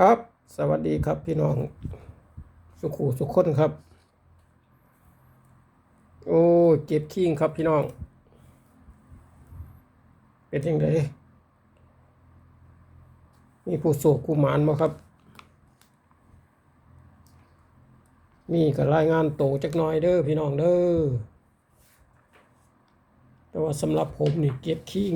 ครับ สวัสดีครับพี่น้อง สุขูสุขคนครับ โอ้เจ็บคิงครับพี่น้อง เป็นยังไงมีผู้โศกกูหมานบ่ครับ มีก็รายงานโตจักน่อยเด้อพี่น้องเด้อแต่ว่าสำหรับผมนี่เจ็บคิง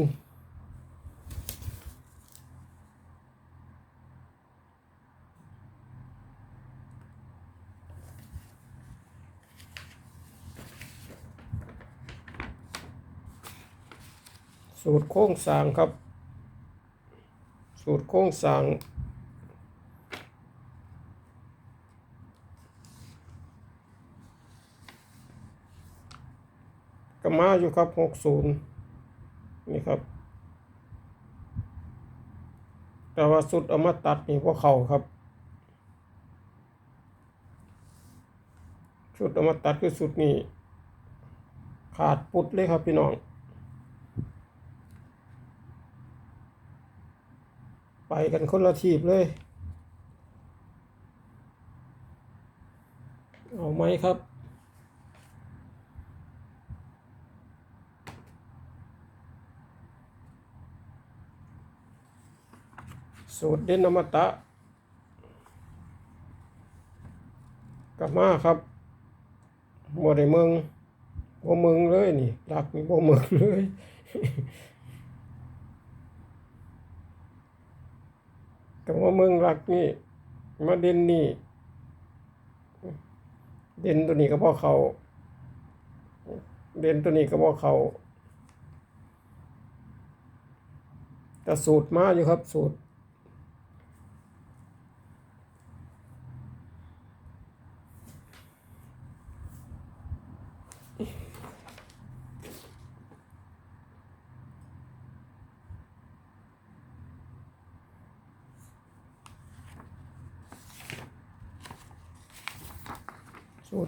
สูตรโค้งสางครับ สูตรโค้งสางก็มาอยู่ครับหกศูนย์นี่ครับ แต่ว่าสุดเอามาตัดนี่พวกเขาครับชุดเอามาตัดคือสุดนี่ขาดปุดเลยครับพี่น้อง ไปกันคนละทีบเลย เอาไหมครับ สูตรเด่นอมตะกลับมาครับบ่ได้เมืองบ่เมืองเลยนี่หลักนี่บ่เมืองเลย แต่ว่าเมืองหลักนี่มาเด่นนี่ เด่นตัวนี้ก็พอเขา เด่นตัวนี้ก็พอเขาแต่สูตรมาอยู่ครับสูตร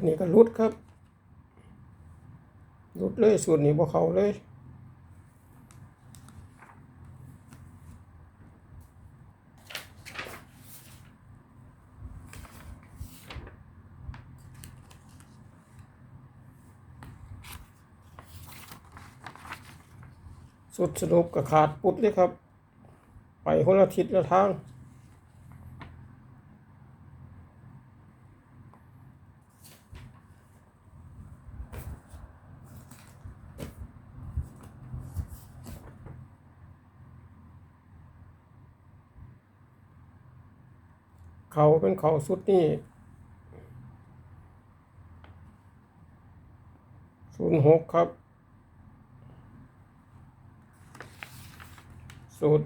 ตรนี้ก็รุดครับรุดเลยสูตรนี้บ่เขาเลยสุดสรุปก็ขาดปุดเลยครับ ไปคนละทิศละทาง เขาเป็นเขาสุดนี่ศูนย์หกครับ สูตร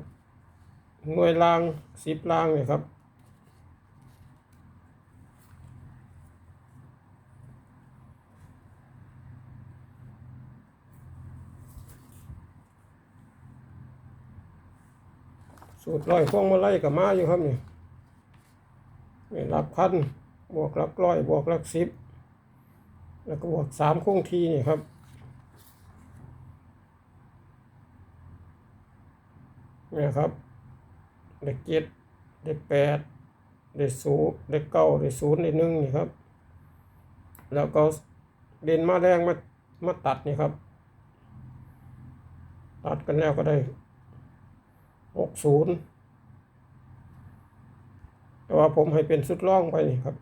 หน่วยรางสิบรางเนี่ยครับสูตรร้อยพวงมาไล่กับมาอยู่ครับนี่นี่ หลักพันบวกหลักร้อยบวกหลักสิบแล้วก็บวกสามคงทีนี่ครับนี่ครับเด็กเจ็ดเด็กแปดเด็กศูนย์เด็กเก้าเด็กศูนย์เด็กหนึ่งนี่ครับ แล้วก็เด่นมาแรงมามาตัดนี่ครับ ตัดกันแล้วก็ได้หกศูนย์ แต่ว่าผมให้เป็นสุดล่องไปนี่ครับ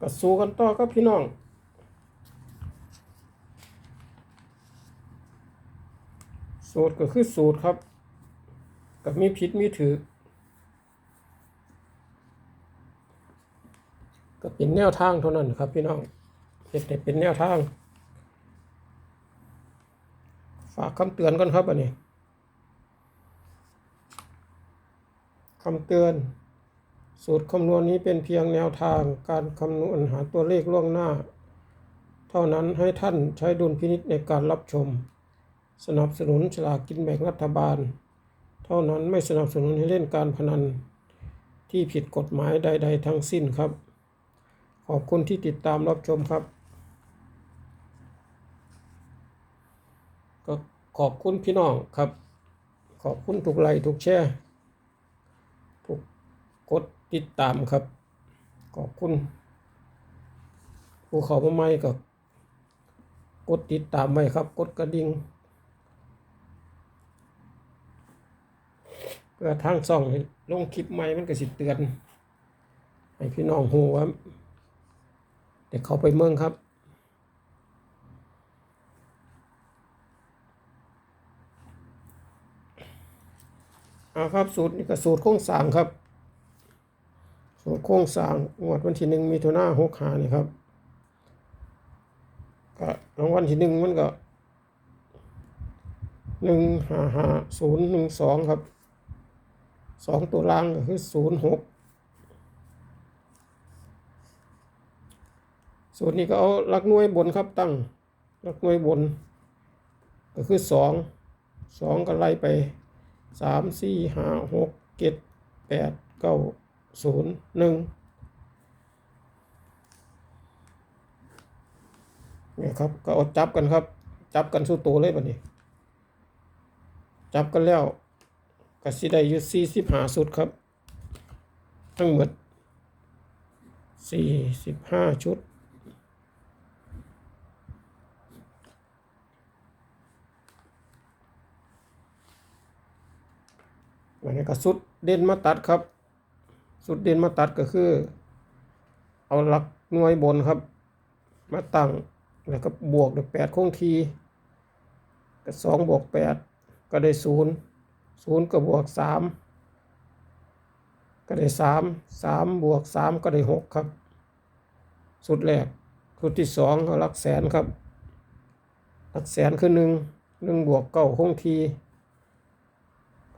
ก็สู้กันต่อครับพี่น้องสูตรก็คือสูตรครับ กับมีผิดมีถือก็เป็นแนวทางเท่านั้นครับพี่น้องเห็ดให้เป็นแนวทาง ฝากคำเตือนก่อนครับอันนี้คำเตือน สูตรคำนวณนี้เป็นเพียงแนวทางการคำนวณหาตัวเลขล่วงหน้า เท่านั้นให้ท่านใช้ดุลพินิจในการรับชม สนับสนุนฉลากกินแบ่งรัฐบาล เท่านั้นไม่สนับสนุนให้เล่นการพนัน ที่ผิดกฎหมายใด ๆ ทั้งสิ้นครับ ขอบคุณที่ติดตามรับชมครับ ก็ขอบคุณพี่น้องครับ ขอบคุณทุกไลค์ทุกแชร์ทุกกดติดตามครับ ขอบคุณผู้เขามาใหม่ก็กดติดตามไว้ครับ กดกระดิ่งเพื่อทางส่องลงคลิปใหม่มันก็สิเตือน ให้พี่น้องหูว่าเดี๋ยวเขาไปเมืองครับ อาครับสูตรนี่ก็สูตรโครงสางครับ สูตรโครงสางงวดวันที่หนึ่งมีทุนาหกหานี่ครับก็รางวัลที่หนึ่งมันก็หนึ่งห้าห้าศูนย์หนึ่งสองครับสองตัวล่างก็คือศูนย์หกสูตรนี้ก็เอาลักหน่วยบนครับตั้งลักหน่วยบน ก็คือสองสองก็ไล่ไป สามสี่ห้าหกเจ็ดแปดเก้าศูนย์หนึ่งเนี่ยครับก็อาจับกันครับ จับกันสู้ตัวเลยบัดนี้ จับกันแล้วก็สิได้อยู่สี่สิบห้าสุดครับ ทั้งหมดสี่สิบห้าชุด อันนี้ก็สุดเด่นมาตัดครับ สุดเด่นมาตัดก็คือ เอาหลักหน่วยบนครับ มาตั้งแล้วก็บวกด้วยแปดคงทีก็สองบวกแปดก็ได้ศูนย์ศูนย์ก็บวกสามก็ได้สามสามบวกสามก็ได้หกครับ สุดแรกสุดที่สองเอาหลักแสนครับ หลักแสนคือหนึ่งหนึ่งบวกเก้าคงที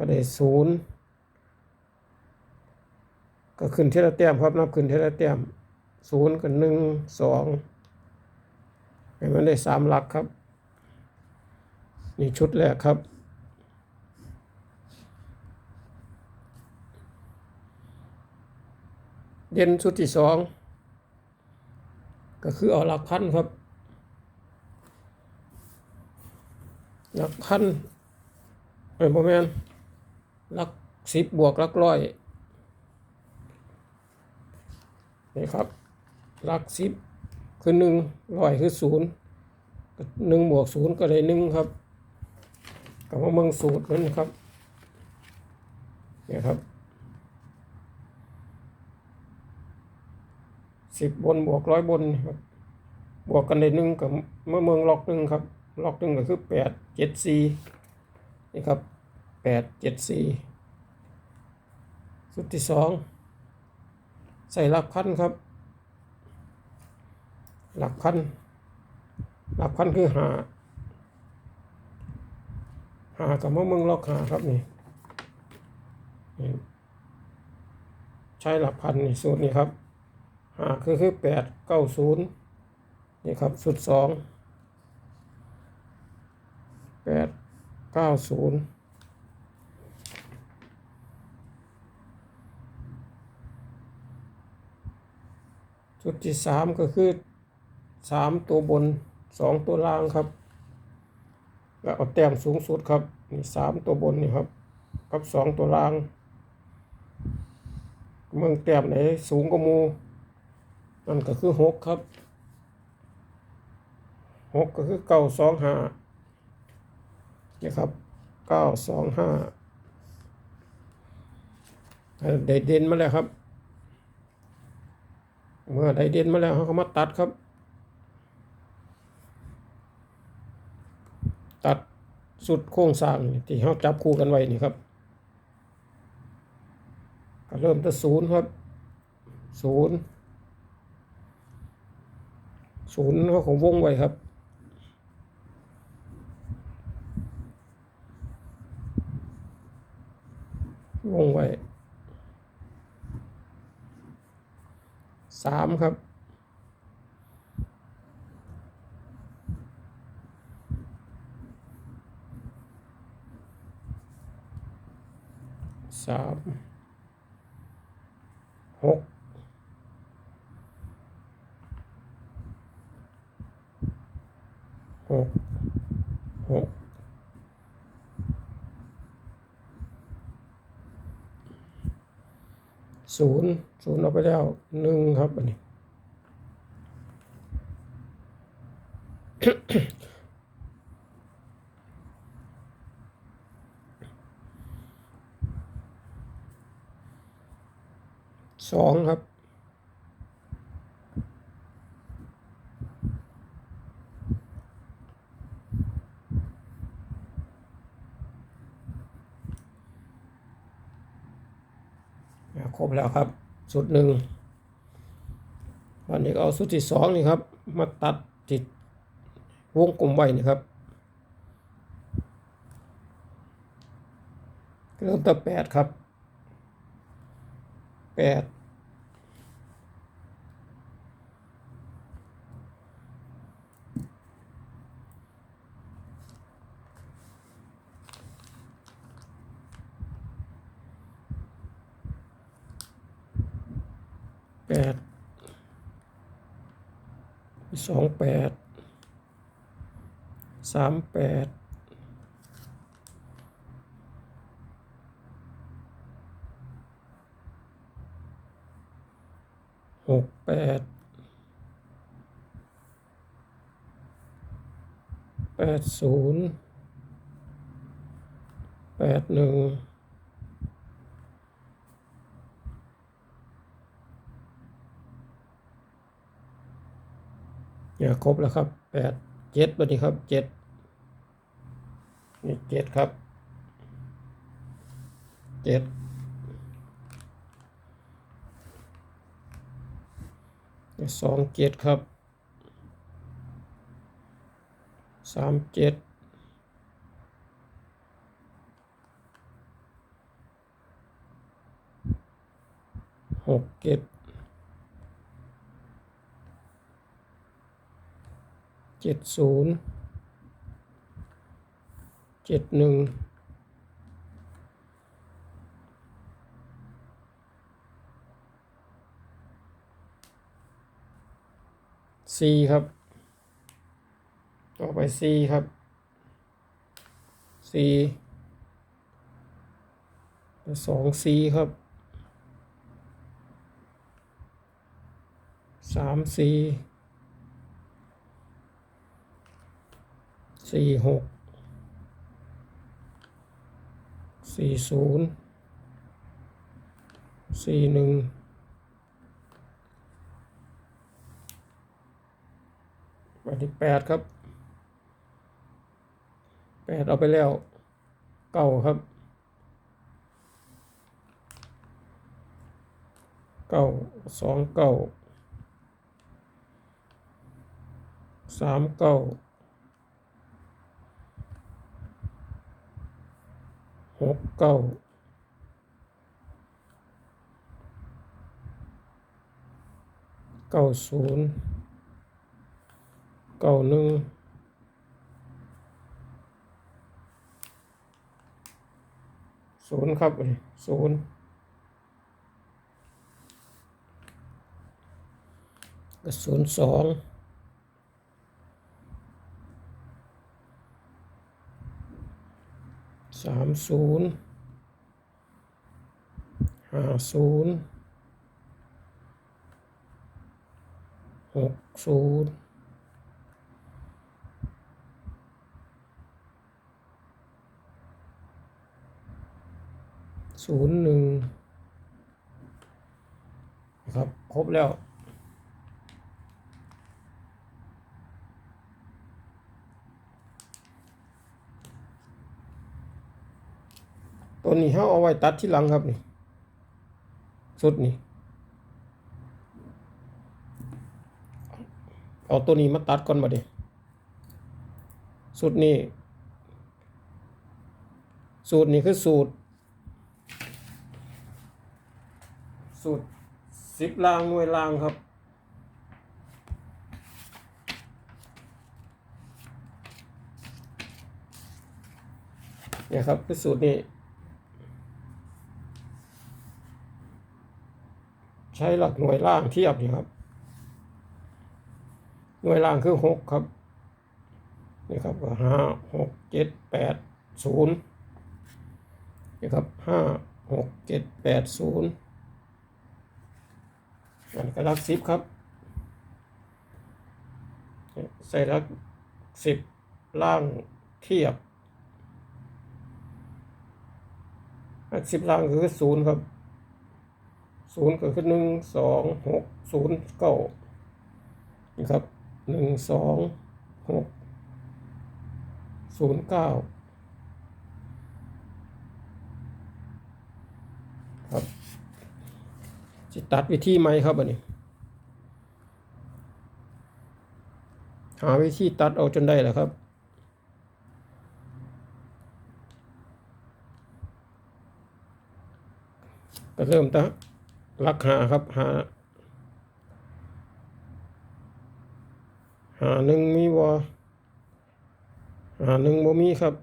ก็ได้ศูนย์ก็ขึ้นเทละแต้มครับนับขึ้นเทละแต้มศูนย์กับหนึ่งสองให้มันได้สามหลักครับ นี่ชุดแรกครับ เด่นชุดที่สองก็คือเอาหลักพันครับ หลักพันเอ้ยโมแมนห ลักสิบบวกลักร้อยนี่ครับลักสิบคือหนึ่งร้อยคือศูนย์หนึ่งบวกศูนย์ก็ได้หนึ่งครับกับว่าเมืองสูตรนั่นครับเนี่ยครับสิบบนบวกร้อยบนครับบวกกันได้หนึ่งกับเมื่อเมืองล็อกหนึ่งครับล็อกหนึ่งก็คือแปดเจ็ดสี่นี่ครับ ดเจ็ดสี่สุดที่สองใส่หลักพันครับ หลักพันหลักพันคือหาหากับมะมืองล็อกหาครับนี่ใช้หลักพันนี่สูตรนี้ครับหาคือคือแปดเก้าศูนย์นี่ครับสุดสองแปดเก้าศูนย์ ชุดที่สามก็คือสามตัวบนสองตัวล่างครับแล้วเอาแต้มสูงสุดครับนี่สามตัวบนนี่ครับกับสองตัวล่าง เมืองแต้มไหนสูงกว่ามูนั่นก็คือหกครับหกก็คือเก้าสองห้านี่ครับเก้าสองห้าได้เด่นมาแล้วครับ เมื่อได้เด่นมาแล้วเขาก็มาตัดครับ ตัดสุดโครงสร้างที่เขาจับคู่กันไว้นี่ครับก็เริ่มที่ศูนย์ครับศูนย์ศูนย์เขาของวงไว้ครับวงไว้ามครับ สาม หก หกหก ศูนย์ศูนย์เอาไปแล้วหนึ่งครับอันนี้สองครับ บแล้วครับสุดหนึ่งตอนนี้เอาสุดที่สองนี่ครับ มาตัดติดวงกลมไว้นะครับเริ่มตั้งแปดครับแปด ดสองแปดสามแปดหกแปดแปดศูนย์แปดหนึ่งเนี่ย ครบแล้วครับแปดเจ็ดวันนี้ครับเจ็ดนี่เจ็ดครับเจ็ดสองเจ็ดครับสามเจ็ดหกเจ็ด เจ็ดศูนย์เจ็ดหนึ่งสี่ครับ ต่อไปสี่ครับสี่สองสี่ครับสามสี่ สี่หกสี่ศูนย์สี่หนึ่งวันที่แปดครับแปดเอาไปแล้วเก้าครับเก้าสองเก้าสามเก้า หกเก้าเก้าศูนย์เก้าหนึ่งศูนย์ครับศูนย์ก็ศูนย์สอง สามศูนย์ห้าศูนย์หกศูนย์ศูนย์หนึ่งนะครับ ครบแล้ว ตัวนี้เขาเอาไว้ตัดที่หลังครับนี่สุดนี่เอาตัวนี้มาตัดก่อนมาดิสูตรนี้ สูตรนี้คือสูตร สูตรสิบลางหน่วยลางครับ เนี่ยครับคือสูตรนี้ ใช้หลักหน่วยล่างเทียบนี่ครับ หน่วยล่างคือหกครับ นี่ครับก็ห้าหกเจ็ดแปดศูนย์นี่ครับห้าหกเจ็ดแปดศูนย์อันนี้ก็รักสิบครับ ใส่รักสิบล่างเทียบรักสิบล่างคือศูนย์ครับ ศูนย์ก็คือหนึ่งสองหกศูนย์เก้านี่ครับหนึ่งสองหกศูนย์เก้าครับจะตัดวิธีไหมครับอันนี้ หาวิธีตัดเอาจนได้แหละครับก็เริ่มตั้ง ลักหาครับหาหาหนึ่งมีวอหาหนึ่งบ่มีครับ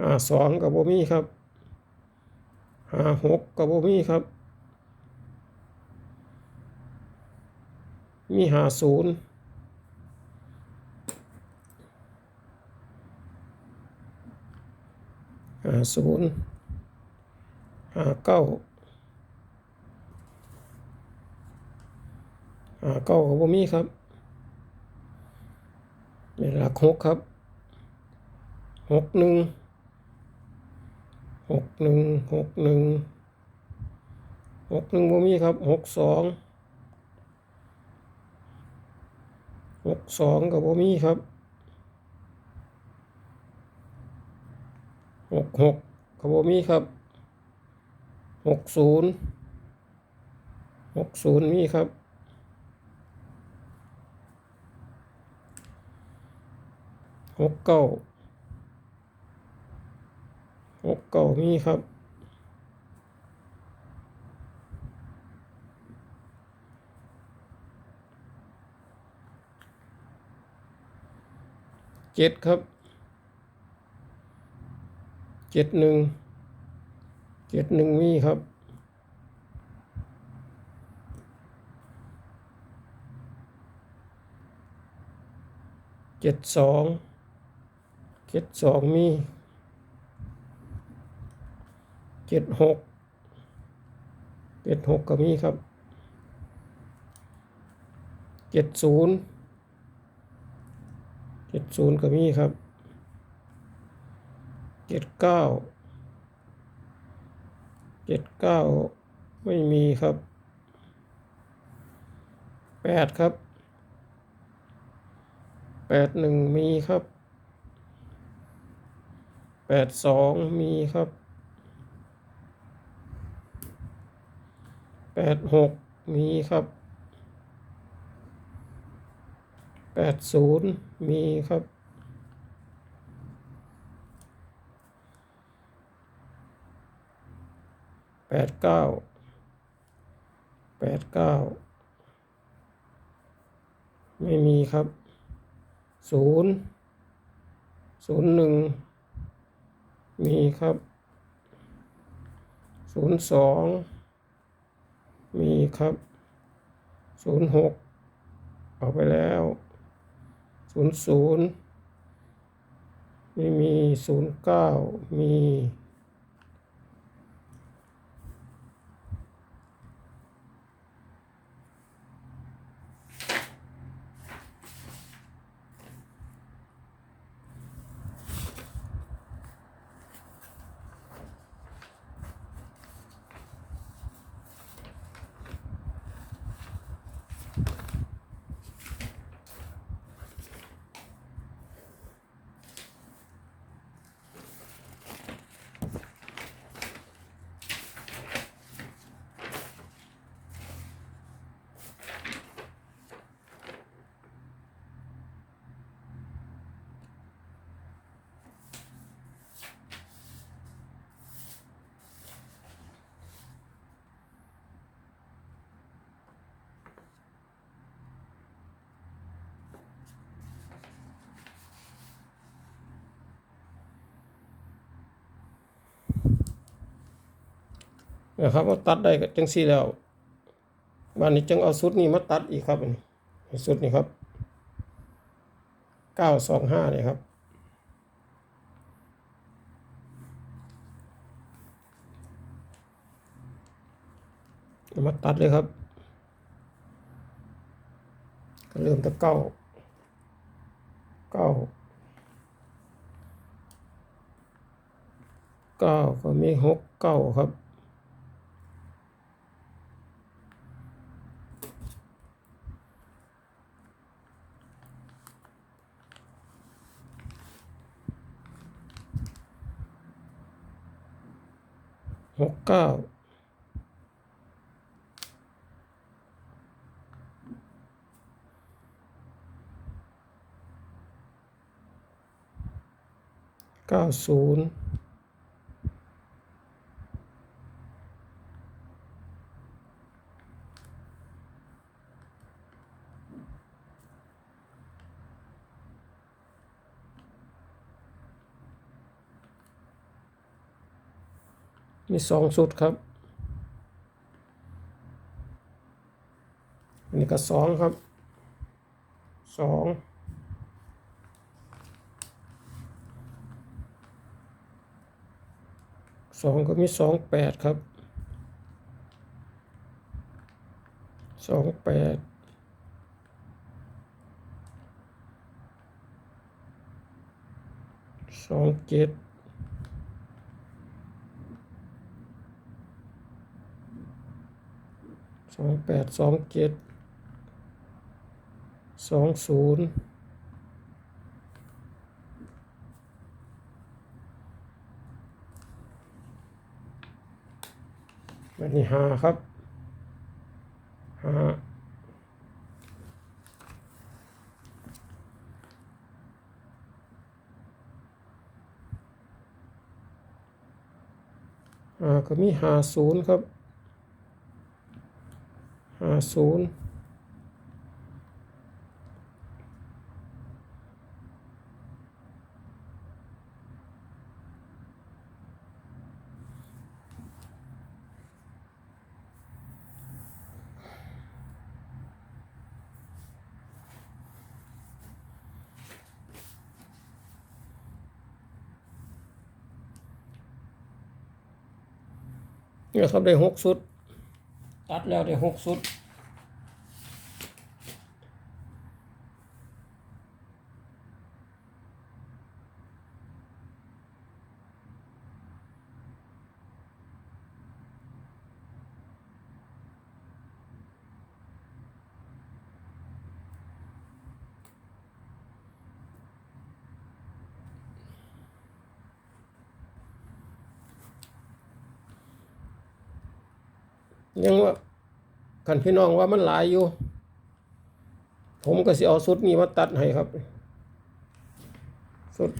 หาสองกับบ่มีครับหาหกกับบ่มีครับ มีหาศูนย์หาศูนย์หาเก้า หาเก้าก็บ่มีครับเป็นหลักหกครับหกหนึ่งหกหนึ่งหกหนึ่งหกหนึ่งบ่มีครับหกสองหกสองก็บ่มีครับหกหกขบมีครับหกศูนย์หกศูนย์มีครับ หกเก้าหกเก้ามีครับเจ็ดครับเจ็ดหนึ่งเจ็ดหนึ่งมีครับเจ็ดสอง เจ็ดสองมีเจ็ดหกเจ็ดหกก็มีครับเจ็ดศูนย์เจ็ดศูนย์ก็มีครับเจ็ดเก้าเจ็ดเก้าไม่มีครับแปดครับแปดหนึ่งมีครับ แปดสองมีครับแปดหกมีครับแปดศูนย์มีครับแปดเก้าแปดเก้าไม่มีครับศูนย์ศูนย์หนึ่ง มีครับ ศูนย์สองมีครับ ศูนย์หกออกไปแล้วศูนย์ศูนย์ไม่มีศูนย์เก้ามี นะครับว่าตัดได้ก็จังซี่แล้วบ้านนี้จังเอาสุดนี้มาตัดอีกครับอันนี้สุดนี้ครับเก้าสองห้าเนี่ยครับมาตัดเลยครับก็เริ่มตะเก้าเก้าเก้าก็มีหกเก้าครับ ห กเก้าเก้าศูนย์ มีสองสุดครับ อันนี้ก็สองครับสองสองก็มีสองแปดครับสองแปดสองเจ็ด องแปดสองเจ็ดสองศูนย์แบบนี้หาครับหาหาก็มีหาศูนย์ครับ ศูนย์เนี่ยครับได้หกสุด ตัดแล้วได้หกสุด ยังว่ากันพี่น้องว่ามันหลายอยู่ ผมก็สิเอาสุดนี้มาตัดให้ครับ สุด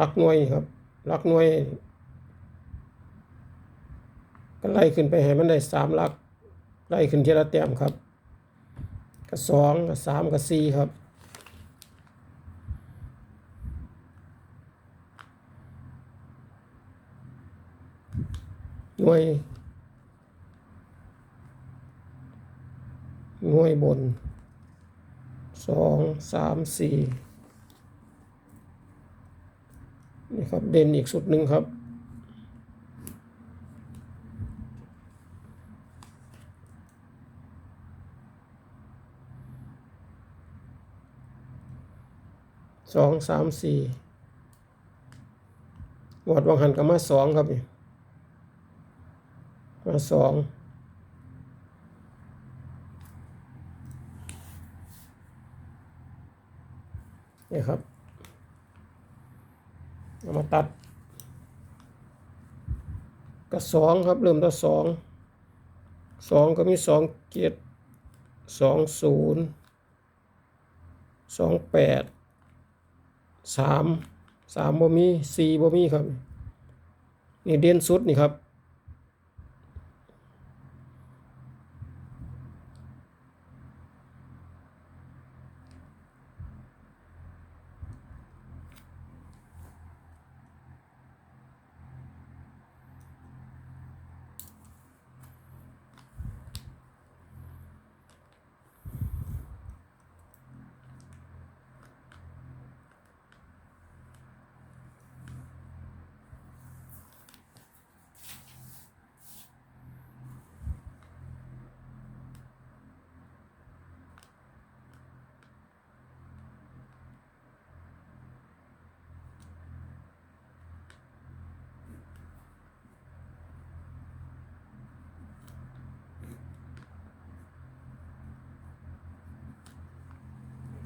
รักหน่วยครับรักหน่วยก็ไล่ขึ้นไปให้มันได้สามลัก ไล่ขึ้นทีละแต้มครับก็สองก็สามก็สี่ครับหน่วย หน่วยบนสองสามสี่นี่ครับเด่นอีกสุดหนึ่งครับ สองสามสี่หวดวังหันกับมาสองครับนี่มาสอง นี่ครับเอามาตัดก็สองครับ เริ่มต้นสองสองก็มีสองเจ็ดสองศูนย์สองแปดสามสามบ่มีสี่บ่มีครับ นี่เด่นสุดนี่ครับ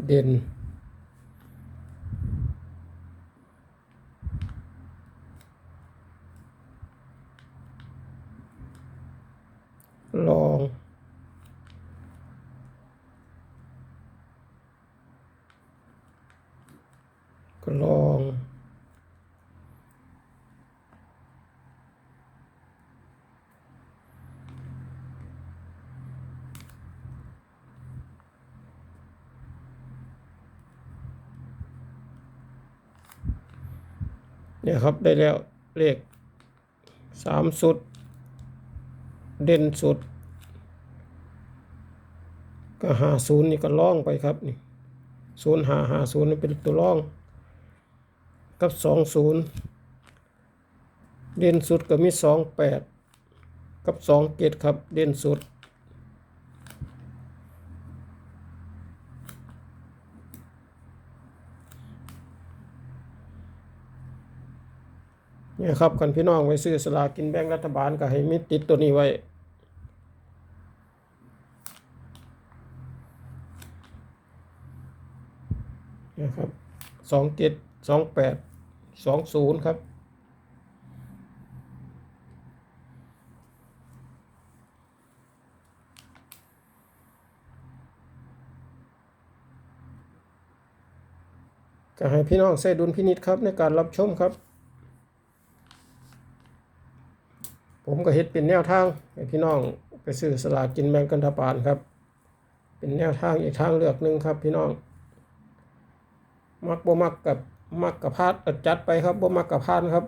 เด่น ลอง ก็ลอง เนี่ยครับได้แล้วเลขสามสุด เด่นสุด ก็หาศูนย์นี่ก็ล่องไปครับนี่ศูนย์หาหาศูนย์นี่เป็นตัวล่อง กับสองศูนย์เด่นสุดก็มีสองแปดกับสองเกตครับ เด่นสุด นี่ยครับกันพี่น้องไปซื้อสลากินแบ่งรัฐบาลก็ให้มีติดตัวนี้ไว้ นะครับสองเจ็ดสองแปดสองศูนย์ครับก็ให้พี่น้องใส่ดุลพินิษครับในการรับชมครับ ผมก็เฮ็ดเป็นแนวทางให้พี่น้องไปซื้อสลากกินแบ่งรัฐบาลครับ เป็นแนวทางอีกทางเลือกหนึ่งครับ พี่น้อง มักบ่มักกับมักกับพาดจัดไปครับบ่มักกับพาดครับ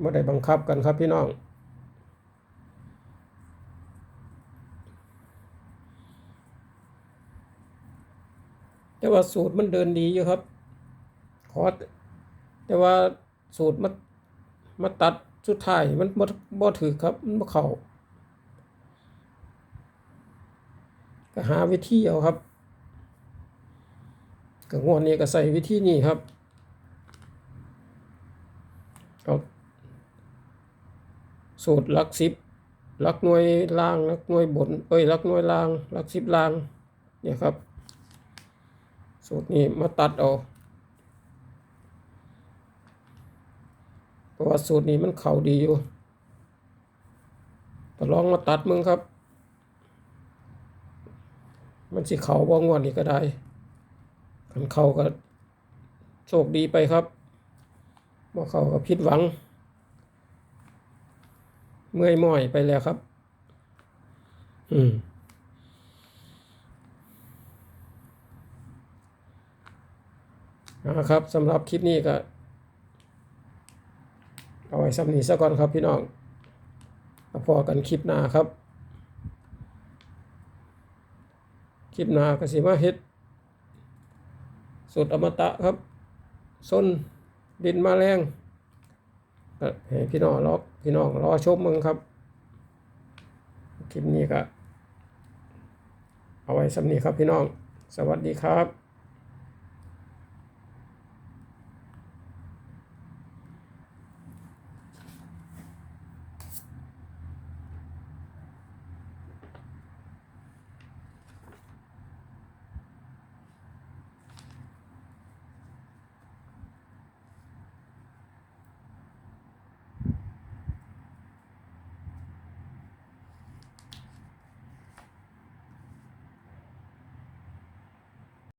ไม่ได้บังคับกันครับพี่น้องแต่ว่าสูตรมันเดินดีอยู่ครับ ขอ แต่ว่าสูตรมันมาตัด สุดท้ายมันบ่บ่ถือครับ มันบ่เข้าก็หาวิธีเอาครับก็งวดนี้ก็ใส่วิธีนี้ครับเอาสูตรลักสิบลักหน่วยล่างลักหน่วยบนเอ้ยลักหน่วยล่างลักสิบล่างเนี่ยครับ สูตรนี้มาตัดเอา เพราะว่าสูตรนี้มันเข่าดีอยู่แต่ลองมาตัดมึงครับ มันสิเข่าบ่งวดนี้ก็ได้คันเข้าก็โชคดีไปครับบ่เข้าก็ผิดหวัง เมื่อยม้อยไปแล้วครับ อืมนะครับสำหรับคลิปนี้ก็ เอาไว้สำนีซะก่อนครับพี่น้องพอกันคลิปหน้าครับ คลิปหน้าก็สิมาเฮ็ดสูตรอมตะครับส้นดินมาแรงก็ให้พี่น้องรอพี่น้องรอชมมึงครับ คลิปนี้ก็เอาไว้สำนีครับพี่น้อง สวัสดีครับ